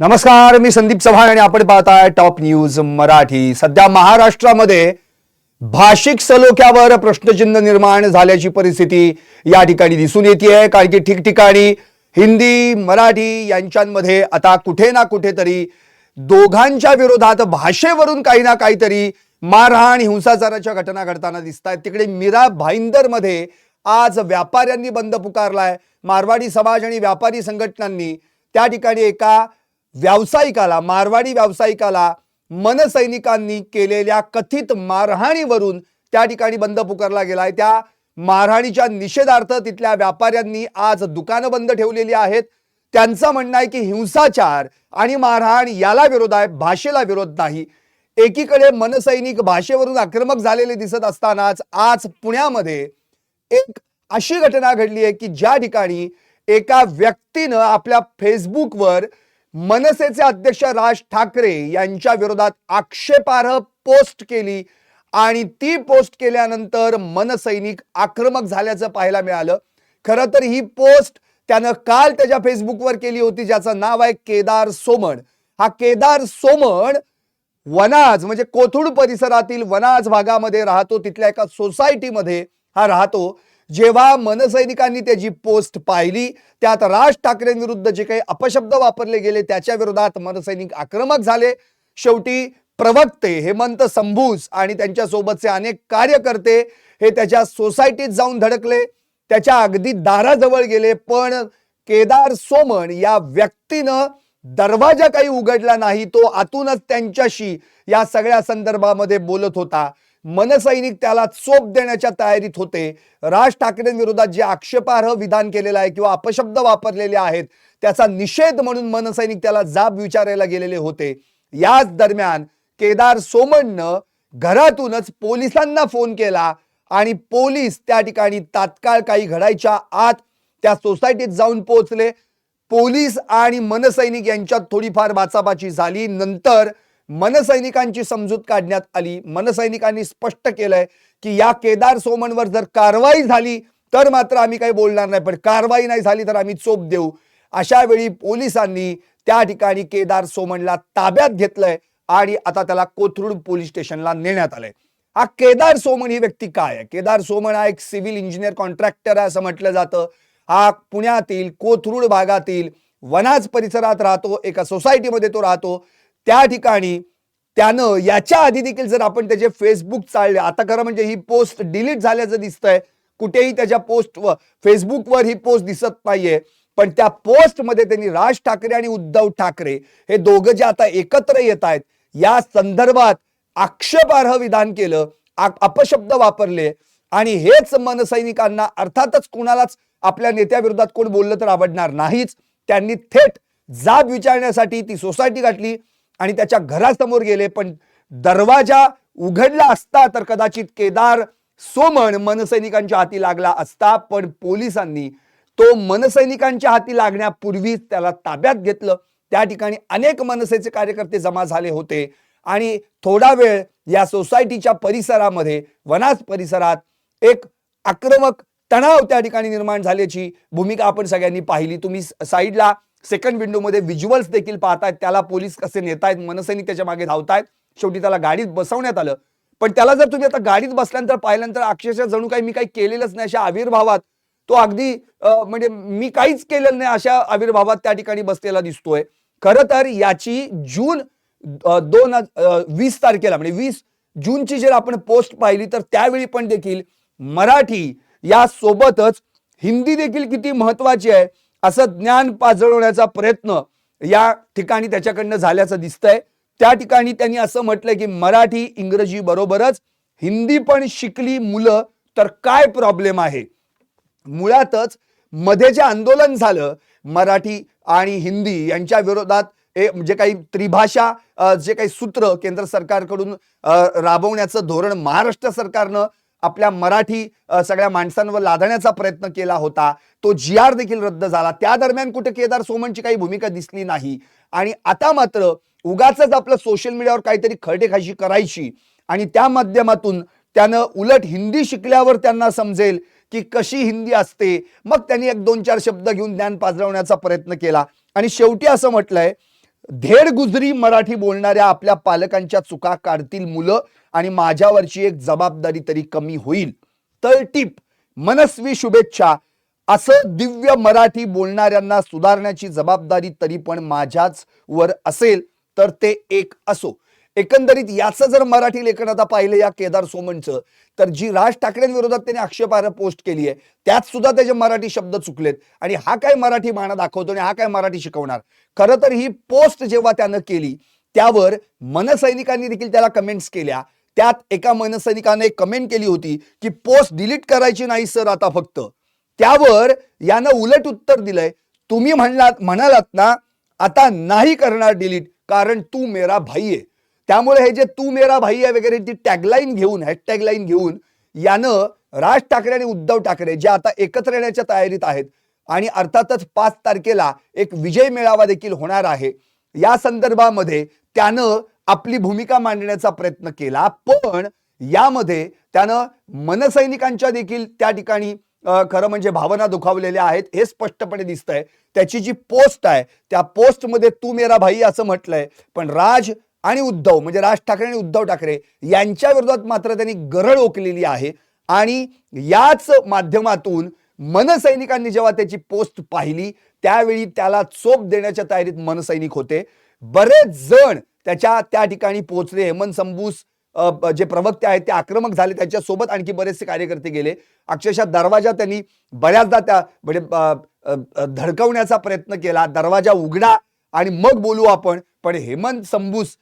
नमस्कार मी संदीप चव्हाण आणि आपण पाहताय टॉप न्यूज मराठी. सध्या महाराष्ट्रामध्ये भाषिक सलोख्यावर प्रश्नचिन्ह निर्माण झाल्याची परिस्थिती या ठिकाणी दिसून येते कारण की ठिकठिकाणी हिंदी मराठी यांच्यामध्ये आता कुठे ना कुठेतरी दोघांच्या विरोधात भाषेवरून काही ना काहीतरी मारहाण हिंसाचाराच्या घटना घडताना दिसत आहेत तिकडे मीरा भाईंदरमध्ये आज व्यापाऱ्यांनी बंद पुकारलाय. मारवाडी समाज आणि व्यापारी संघटनांनी त्या ठिकाणी एका व्यावसायिकाला मारवाडी व्यावसायिकाला मनसैनिकांनी केलेल्या कथित मारहाणीवरून त्या ठिकाणी बंद पुकारला गेलाय. त्या मारहाणीच्या निषेधार्थ तिथल्या व्यापाऱ्यांनी आज दुकानं बंद ठेवलेली आहेत. त्यांचं म्हणणं आहे की हिंसाचार आणि मारहाण याला विरोध आहे भाषेला विरोध नाही. एकीकडे मनसैनिक भाषेवरून आक्रमक झालेले दिसत असतानाच आज पुण्यामध्ये एक अशी घटना घडली आहे की ज्या ठिकाणी एका व्यक्तीनं आपल्या फेसबुकवर मनसेचे अध्यक्ष राज ठाकरे यांच्या विरोधात आक्षेपार्ह पोस्ट केली आणि ती पोस्ट केल्यानंतर मनसैनिक आक्रमक झाल्याचं पाहायला मिळालं. खरं तर ही पोस्ट त्यानं काल त्याच्या फेसबुकवर केली होती ज्याचं नाव आहे केदार सोमण. हा केदार सोमण वनाज म्हणजे कोथुड परिसरातील वनाज भागामध्ये राहतो तिथल्या एका सोसायटीमध्ये हा राहतो. जेव्हा मनसैनिकांनी त्याची पोस्ट पाहिली त्यात राज ठाकरेंविरुद्ध जे काही अपशब्द वापरले गेले त्याच्या विरोधात मनसैनिक आक्रमक झाले. शेवटी प्रवक्ते हेमंत संभूज आणि त्यांच्या सोबतचे अनेक कार्यकर्ते हे त्याच्या सोसायटीत जाऊन धडकले. त्याच्या अगदी दाराजवळ गेले पण केदार सोमण या व्यक्तीनं दरवाजा काही उघडला नाही तो आतूनच त्यांच्याशी या सगळ्या संदर्भामध्ये बोलत होता. मनसैनिक त्याला चोप देण्याच्या तयारीत होते. राज ठाकरेंविरोधात जे आक्षेपार्ह विधान केलेलं आहे किंवा अपशब्द वापरलेले आहेत त्याचा निषेध म्हणून मनसैनिक त्याला जाब विचारायला गेलेले होते. याच दरम्यान केदार सोमणनं घरातूनच पोलिसांना फोन केला आणि पोलीस त्या ठिकाणी तात्काळ काही घडायच्या आत त्या सोसायटीत जाऊन पोहोचले. पोलीस आणि मनसैनिक यांच्यात थोडीफार बाचाबाची झाली. नंतर मनसैनिकांची समजूत काढण्यात आली. मनसैनिकांनी स्पष्ट केलंय की या केदार सोमनवर जर कारवाई झाली तर मात्र आम्ही काही बोलणार नाही. पण कारवाई नाही झाली तर आम्ही चोप देऊ. अशा वेळी पोलिसांनी त्या ठिकाणी केदार सोमनला ताब्यात घेतलंय आणि आता त्याला कोथरूड पोलीस स्टेशनला नेण्यात आलंय. हा केदार सोमन ही व्यक्ती काय आहे? केदार सोमन हा एक सिव्हिल इंजिनियर कॉन्ट्रॅक्टर आहे असं म्हटलं जातं. हा पुण्यातील कोथरूड भागातील वनाज परिसरात राहतो. एका सोसायटीमध्ये तो राहतो. त्या ठिकाणी त्यानं याच्या आधी देखील जर आपण त्याचे फेसबुक चालले आता खरं म्हणजे ही पोस्ट डिलीट झाल्याचं दिसतंय. कुठेही त्याच्या पोस्ट फेसबुकवर ही पोस्ट दिसत नाहीये. पण त्या पोस्टमध्ये त्यांनी राज ठाकरे आणि उद्धव ठाकरे हे दोघं जे आता एकत्र येत आहेत या संदर्भात आक्षेपार्ह विधान केलं अपशब्द वापरले. आणि हेच मनसैनिकांना अर्थातच कुणालाच आपल्या नेत्याविरोधात कोण बोललं तर आवडणार नाहीच. त्यांनी थेट जाब विचारण्यासाठी ती सोसायटी गाठली. आणि त्याच्या घरासमोर गेले पण दरवाजा उघडला असता तर कदाचित केदार सोमण मनसैनिकांच्या हाती लागला असता पण पोलिसांनी तो मनसैनिकांच्या हाती लागण्यापूर्वीच त्याला ताब्यात घेतलं. त्या ठिकाणी अनेक मनसेचे कार्यकर्ते जमा झाले होते आणि थोडा वेळ या सोसायटीच्या परिसरामध्ये वनाज परिसरात एक आक्रमक तणाव त्या ठिकाणी निर्माण झाल्याची भूमिका आपण सगळ्यांनी पाहिली. तुम्ही साईडला सेकंड विंडोमध्ये व्हिज्युअल्स देखील पाहतायत. त्याला पोलीस कसे नेतायत मनसैनिक त्याच्यामागे धावतायत. शेवटी त्याला गाडीत बसवण्यात आलं. पण त्याला जर तुम्ही आता गाडीत बसल्यानंतर पाहिल्यानंतर अक्षरशः जणू काही मी काही केलेलंच नाही अशा आविर्भावात तो अगदी म्हणजे मी काहीच केलेलं नाही अशा आविर्भावात त्या ठिकाणी बसलेला दिसतोय. खरं तर याची जून दोन वीस तारखेला म्हणजे वीस जूनची जर आपण पोस्ट पाहिली तर त्यावेळी पण देखील मराठी या सोबतच हिंदी देखील किती महत्वाची आहे. असं ज्ञान पाजळवण्याचा प्रयत्न या ठिकाणी त्याच्याकडनं झाल्याचं दिसतंय. त्या ठिकाणी त्यांनी असं म्हटलंय की मराठी इंग्रजी बरोबरच हिंदी पण शिकली मुलं तर काय प्रॉब्लेम आहे? मुळातच मध्ये जे आंदोलन झालं मराठी आणि हिंदी यांच्या विरोधात हे जे काही त्रिभाषा जे काही सूत्र केंद्र सरकारकडून राबवण्याचं धोरण महाराष्ट्र सरकारनं आपल्या मराठी सगळ्या माणसांवर लादण्याचा प्रयत्न केला होता. तो जी आर देखील रद्द झाला. त्या दरम्यान कुठे केदार सोमनची काही भूमिका दिसली नाही. आणि आता मात्र उगाच आपलं सोशल मीडियावर काहीतरी खरडेखाशी करायची आणि त्या माध्यमातून त्यानं उलट हिंदी शिकल्यावर त्यांना समजेल की कशी हिंदी असते. मग त्यांनी एक दोन चार शब्द घेऊन ज्ञान पाजरवण्याचा प्रयत्न केला. आणि शेवटी असं म्हटलंय धेड गुजरी मराठी बोलणाऱ्या आपल्या पालकांच्या चुका काढतील मुलं आणि माझ्यावरची एक जबाबदारी तरी कमी होईल. तर टीप मनस्वी शुभेच्छा. असं दिव्य मराठी बोलणाऱ्यांना सुधारण्याची जबाबदारी तरी पण माझ्याच वर असेल तर ते एक असो. एकंदरीत याचं जर मराठी लेखन आता पाहिलं या केदार सोमनचं तर जी राज ठाकरेंविरोधात त्यांनी आक्षेपार्ह पोस्ट केली आहे त्यात सुद्धा त्याचे मराठी शब्द चुकलेत. आणि हा काय मराठी माना दाखवतो आणि हा काय मराठी शिकवणार? खरं तर ही पोस्ट जेव्हा त्यानं केली त्यावर मनसैनिकांनी देखील त्याला कमेंट्स केल्या. त्यात एका मनसैनिकाने एक कमेंट केली होती की पोस्ट डिलीट करायची नाही सर आता फक्त. त्यावर यानं उलट उत्तर दिलंय तुम्ही म्हणलात म्हणालात ना आता नाही करणार डिलीट कारण तू मेरा भाई आहे. त्यामुळे हे जे तू मेरा भाई आहे वगैरे ती टॅगलाईन घेऊन हॅशटॅग लाईन घेऊन यानं राज ठाकरे आणि उद्धव ठाकरे जे आता एकत्र येण्याच्या तयारीत आहेत आणि अर्थातच पाच तारखेला एक विजय मेळावा देखील होणार आहे. या संदर्भामध्ये त्यानं आपली भूमिका मांडण्याचा प्रयत्न केला पण यामध्ये त्यानं मनसैनिकांच्या देखील त्या ठिकाणी खरं म्हणजे भावना दुखावलेल्या आहेत हे स्पष्टपणे दिसतंय. त्याची जी पोस्ट आहे त्या पोस्टमध्ये तू मेरा भाई असं म्हटलंय पण राज आणि उद्धव म्हणजे राज ठाकरे आणि उद्धव ठाकरे यांच्या विरोधात मात्र त्यांनी गरळ ओकलेली आहे. आणि याच माध्यमातून मनसैनिकांनी जेव्हा त्याची पोस्ट पाहिली त्यावेळी त्याला चोप देण्याच्या तयारीत मनसैनिक होते. बरेच जण त्याच्या त्या ठिकाणी पोहोचले. हेमंत संबूस जे प्रवक्ते आहेत ते आक्रमक झाले त्याच्यासोबत. आणखी बरेचसे कार्यकर्ते गेले. अक्षरशः दरवाजा त्यांनी बऱ्याचदा त्या म्हणजे धडकवण्याचा प्रयत्न केला. दरवाजा उघडा आणि मग बोलू आपण. पण हेमंत संबूस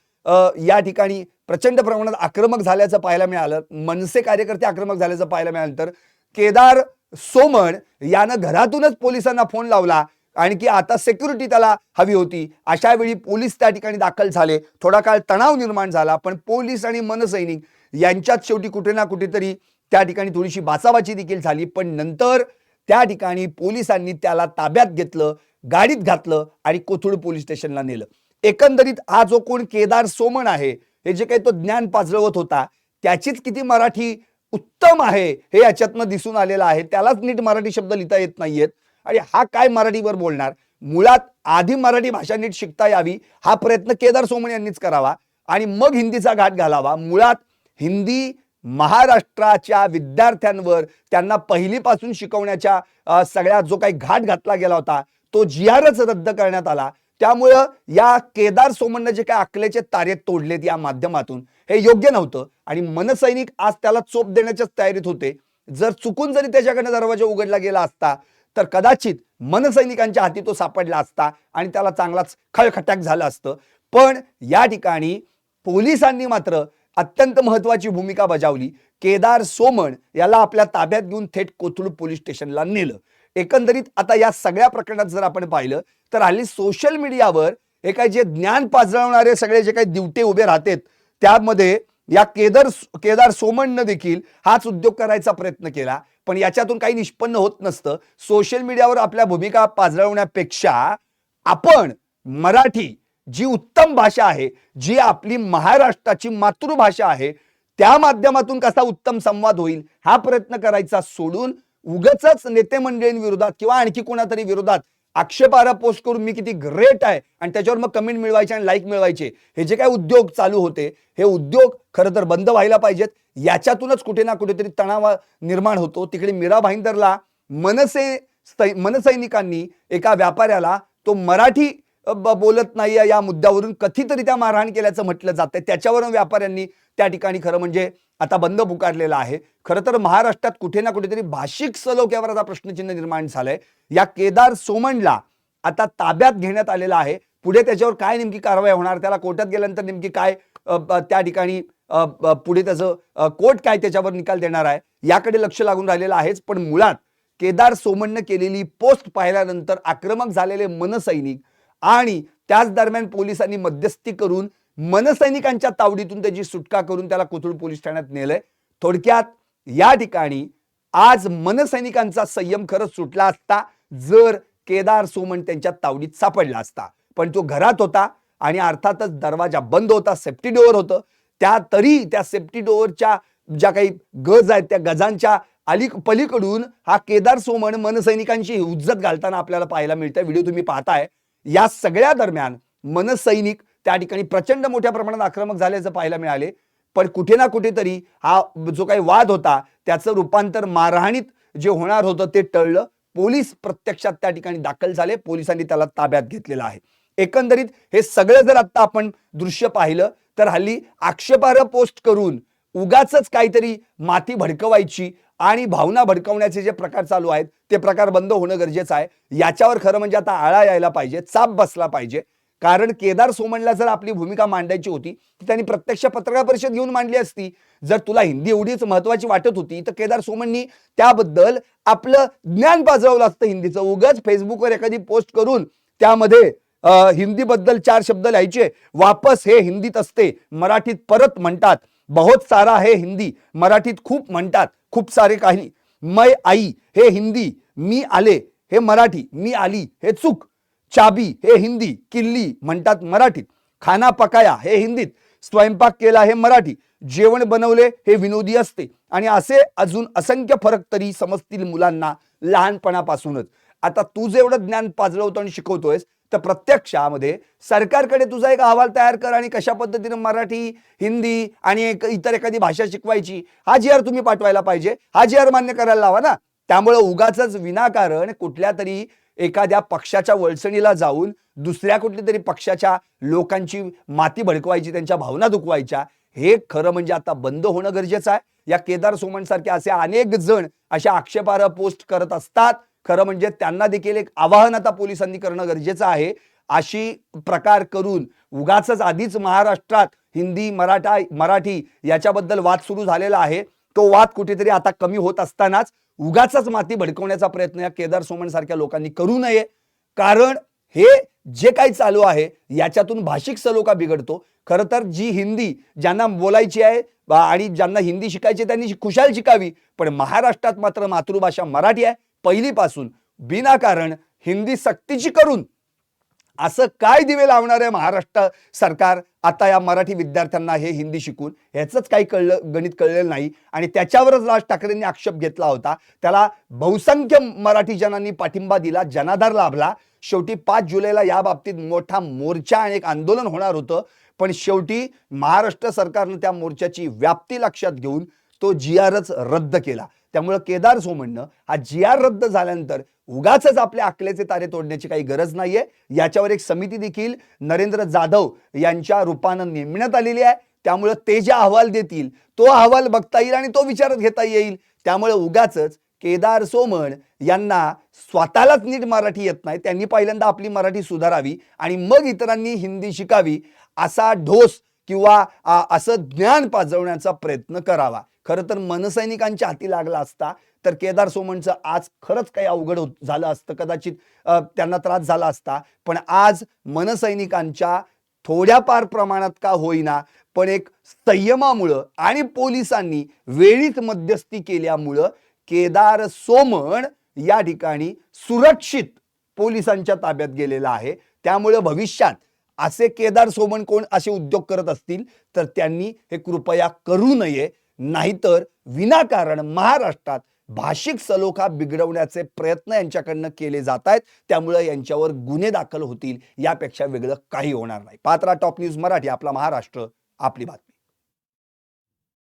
या ठिकाणी प्रचंड प्रमाणात आक्रमक झाल्याचं पाहायला मिळालं. मनसे कार्यकर्ते आक्रमक झाल्याचं पाहायला मिळालं. तर केदार सोमण यानं घरातूनच पोलिसांना फोन लावला आणि की आता सेक्युरिटी त्याला हवी होती. अशा वेळी पोलीस त्या ठिकाणी दाखल झाले. थोडा काळ तणाव निर्माण झाला पण पोलीस आणि मनसैनिक यांच्यात शेवटी कुठे ना कुठेतरी त्या ठिकाणी थोडीशी बाचाबाची देखील झाली. पण नंतर त्या ठिकाणी पोलिसांनी त्याला ताब्यात घेतलं गाडीत घातलं आणि कोथरूड पोलीस स्टेशनला नेलं. एकंदरीत हा जो कोण केदार सोमण आहे हे जे काही तो ज्ञान पाजळवत होता त्याचीच किती मराठी उत्तम आहे हे याच्यातनं दिसून आलेलं आहे. त्यालाच नीट मराठी शब्द लिहिता येत नाहीयेत. आणि हा काय मराठीवर बोलणार? मुळात आधी मराठी भाषा नीट शिकता यावी हा प्रयत्न केदार सोमण यांनीच करावा आणि मग हिंदीचा घाट घालावा. मुळात हिंदी महाराष्ट्राच्या विद्यार्थ्यांवर त्यांना पहिलीपासून शिकवण्याच्या सगळ्यात सगळ्या जो काही घाट घातला गेला होता तो जी रद्द करण्यात आला. त्यामुळं या केदार सोमननं जे काही आकल्याचे तारे तोडलेत या माध्यमातून हे योग्य नव्हतं. आणि मनसैनिक आज त्याला चोप देण्याच्याच तयारीत होते. जर चुकून जरी त्याच्याकडनं दरवाजा उघडला गेला असता तर कदाचित मनसैनिकांच्या हाती तो सापडला असता आणि त्याला चांगलाच खळखट्याक झालं असतं. पण या ठिकाणी पोलिसांनी मात्र अत्यंत महत्वाची भूमिका बजावली. केदार सोमण याला आपल्या ताब्यात घेऊन थेट कोथरूड पोलीस स्टेशनला नेलं. एकंदरीत आता या सगळ्या प्रकरणात जर आपण पाहिलं तर हल्ली सोशल मीडियावर हे काही जे ज्ञान पाजळवणारे सगळे जे काही दिवटे उभे राहतात त्यामध्ये या केदार केदार सोमणनं देखील हाच उद्योग करायचा प्रयत्न केला. पण याच्यातून काही निष्पन्न होत नसतं. सोशल मीडियावर आपल्या भूमिका पाजळवण्यापेक्षा आपण मराठी जी उत्तम भाषा आहे जी आपली महाराष्ट्राची मातृभाषा आहे त्या माध्यमातून कसा उत्तम संवाद होईल हा प्रयत्न करायचा सोडून उगच नेते मंडळींविरोधात किंवा आणखी कोणातरी विरोधात आक्षेपार्ह पोस्ट करून मी किती ग्रेट आहे आणि त्याच्यावर मग कमेंट मिळवायचे आणि लाईक मिळवायचे. हे जे काही उद्योग चालू होते हे उद्योग खरं तर बंद व्हायला पाहिजेत. याच्यातूनच कुठे ना कुठेतरी तणाव निर्माण होतो. तिकडे मीरा भाईंदरला मनसे मनसैनिकांनी एका व्यापाऱ्याला तो मराठी बोलत नाही या मुद्द्यावरून कथितरित्या मारहाण केल्याचं म्हटलं जातं त्याच्यावरून व्यापाऱ्यांनी त्या ठिकाणी खरं म्हणजे आता बंद पुकारलेला आहे. खरं तर महाराष्ट्रात कुठे ना कुठेतरी भाषिक सलोख्यावर आता प्रश्नचिन्ह निर्माण झालंय. या केदार सोमणला आता ताब्यात घेण्यात आलेला आहे. पुढे त्याच्यावर काय नेमकी कारवाई होणार? त्याला कोर्टात गेल्यानंतर नेमकी काय त्या ठिकाणी पुढे त्याचं कोर्ट काय त्याच्यावर निकाल देणार आहे? याकडे लक्ष लागून राहिलेलं आहेच. पण मुळात केदार सोमणनं केलेली पोस्ट पाहिल्यानंतर आक्रमक झालेले मनसैनिक आणि त्याच दरम्यान पोलिसांनी मध्यस्थी करून मनसैनिकांच्या तावडीतून त्याची सुटका करून त्याला कोथरूड पोलीस ठाण्यात नेलंय. थोडक्यात या ठिकाणी आज मनसैनिकांचा संयम खरंच सुटला असता जर केदार सोमन त्यांच्या तावडीत सापडला असता. पण तो घरात होता आणि अर्थातच दरवाजा बंद होता सेफ्टी डोअर होतं. त्या तरी त्या सेफ्टी डोअरच्या ज्या काही गज आहेत त्या गजांच्या अली पलीकडून हा केदार सोमन मनसैनिकांची उज्जत घालताना आपल्याला पाहायला मिळतं व्हिडिओ तुम्ही पाहताय. या सगळ्या दरम्यान मनसैनिक त्या ठिकाणी प्रचंड मोठ्या प्रमाणात आक्रमक झाल्याचं पाहायला मिळाले. पण कुठे ना कुठेतरी हा जो काही वाद होता त्याचं रूपांतर मारहाणीत जे होणार होतं ते टळलं. पोलीस प्रत्यक्षात त्या ठिकाणी दाखल झाले. पोलिसांनी त्याला ताब्यात घेतलेलं आहे. एकंदरीत हे सगळं जर आता आपण दृश्य पाहिलं तर हल्ली आक्षेपार्ह पोस्ट करून उगाच काहीतरी माती भडकवायची आणि भावना भडकवण्याचे जे प्रकार चालू आहेत ते प्रकार बंद होणं गरजेचं आहे. याच्यावर खरं म्हणजे आता आळा यायला पाहिजे चाप बसला पाहिजे. कारण केदार सोमनला जर आपली भूमिका मांडायची होती तर त्यांनी प्रत्यक्ष पत्रकार परिषद घेऊन मांडली असती. जर तुला हिंदी एवढीच महत्वाची वाटत होती तर केदार सोमननी त्याबद्दल आपलं ज्ञान पाजवलं असतं हिंदीचं. उगाच फेसबुकवर एखादी पोस्ट करून त्यामध्ये हिंदीबद्दल चार शब्द लिहायचे. वापस हे हिंदीत असते मराठीत परत म्हणतात. बहुत सारा हे हिंदी मराठीत खूप म्हणतात खूप सारे काही. मै आई हे हिंदी मी आले हे मराठी मी आली हे चूक. चाबी हे हिंदी किल्ली म्हणतात मराठीत. खाना पकाया हे हिंदीत. स्वयंपाक केला हे मराठी. जेवण बनवले हे विनोदी असते. आणि असे अजून असंख्य फरक तरी समजतील मुलांना लहानपणापासूनच. आता तू जेवढं ज्ञान पाजळवतो आणि शिकवतोयस तर प्रत्यक्षामध्ये सरकारकडे तुझा एक अहवाल तयार कर आणि कशा पद्धतीनं मराठी हिंदी आणि एक इतर एखादी भाषा शिकवायची हा जी आर तुम्ही पाठवायला पाहिजे. हा जी आर मान्य करायला लावा ना. त्यामुळे उगाच विनाकारण कुठल्या तरी एखाद्या पक्षाच्या वळसणीला जाऊन दुसऱ्या कुठल्या तरी पक्षाच्या लोकांची माती भडकवायची त्यांच्या भावना दुखवायच्या हे खरं म्हणजे आता बंद होणं गरजेचं आहे. या केदार सोमन सारखे असे अनेक जण अशा आक्षेपार्ह पोस्ट करत असतात. खरं म्हणजे त्यांना देखील एक आवाहन आता पोलिसांनी करणं गरजेचं आहे. अशी प्रकार करून उगाच आधीच महाराष्ट्रात हिंदी मराठा मराठी याच्याबद्दल वाद सुरू झालेला आहे. तो वाद कुठेतरी आता कमी होत असतानाच उगाच माती भडकवण्याचा प्रयत्न या केदार सोमण सारख्या लोकांनी करू नये. कारण हे जे काही चालू आहे याच्यातून भाषिक सलोखा बिघडतो. खरं तर जी हिंदी ज्यांना बोलायची आहे आणि ज्यांना हिंदी शिकायची त्यांनी खुशाल शिकावी. पण महाराष्ट्रात मात्र मातृभाषा मराठी आहे पहिलीपासून. बिनाकारण हिंदी सक्तीची करून असं काय दिवे लावणार आहे महाराष्ट्र सरकार? आता या मराठी विद्यार्थ्यांना हे हिंदी शिकून ह्याचंच काही कळलं गणित कळलेलं नाही. आणि त्याच्यावरच राज ठाकरेंनी आक्षेप घेतला होता. त्याला बहुसंख्य मराठी जनांनी पाठिंबा दिला जनाधार लाभला. शेवटी पाच जुलैला या बाबतीत मोठा मोर्चा आणि एक आंदोलन होणार होतं. पण शेवटी महाराष्ट्र सरकारनं त्या मोर्चाची व्याप्ती लक्षात घेऊन तो जी आरच रद्द केला. त्यामुळं केदार सोमणनं हा जी आर रद्द झाल्यानंतर उगाच आपल्या अकलेचे तारे तोडण्याची काही गरज नाहीये. याच्यावर एक समिती देखील नरेंद्र जाधव यांच्या रूपानं नेमण्यात आलेली आहे. त्यामुळं ते जे अहवाल देतील तो अहवाल बघता येईल आणि तो विचारात घेता येईल. त्यामुळे उगाच केदार सोमण यांना स्वतःलाच नीट मराठी येत नाही. त्यांनी पहिल्यांदा आपली मराठी सुधारावी आणि मग इतरांनी हिंदी शिकावी असा ढोस किंवा असं ज्ञान पाजवण्याचा प्रयत्न करावा. खरं तर मनसैनिकांच्या हाती लागला असता तर केदार सोमणचं आज खरंच काही अवघड होत झालं असतं कदाचित त्यांना त्रास झाला असता. पण आज मनसैनिकांच्या थोड्याफार प्रमाणात का होईना पण एक संयमामुळं आणि पोलिसांनी वेळीत मध्यस्थी केल्यामुळं केदार सोमण या ठिकाणी सुरक्षित पोलिसांच्या ताब्यात गेलेला आहे. त्यामुळं भविष्यात असे केदार सोमण कोण असे उद्योग करत असतील तर त्यांनी हे कृपया करू नये. नाहीतर विनाकारण महाराष्ट्रात भाषिक सलोखा बिघडवण्याचे प्रयत्न यांच्याकडनं केले जात आहेत त्यामुळे यांच्यावर गुन्हे दाखल होतील यापेक्षा वेगळं काही होणार नाही. पात्रा टॉप न्यूज मराठी आपला महाराष्ट्र आपली बात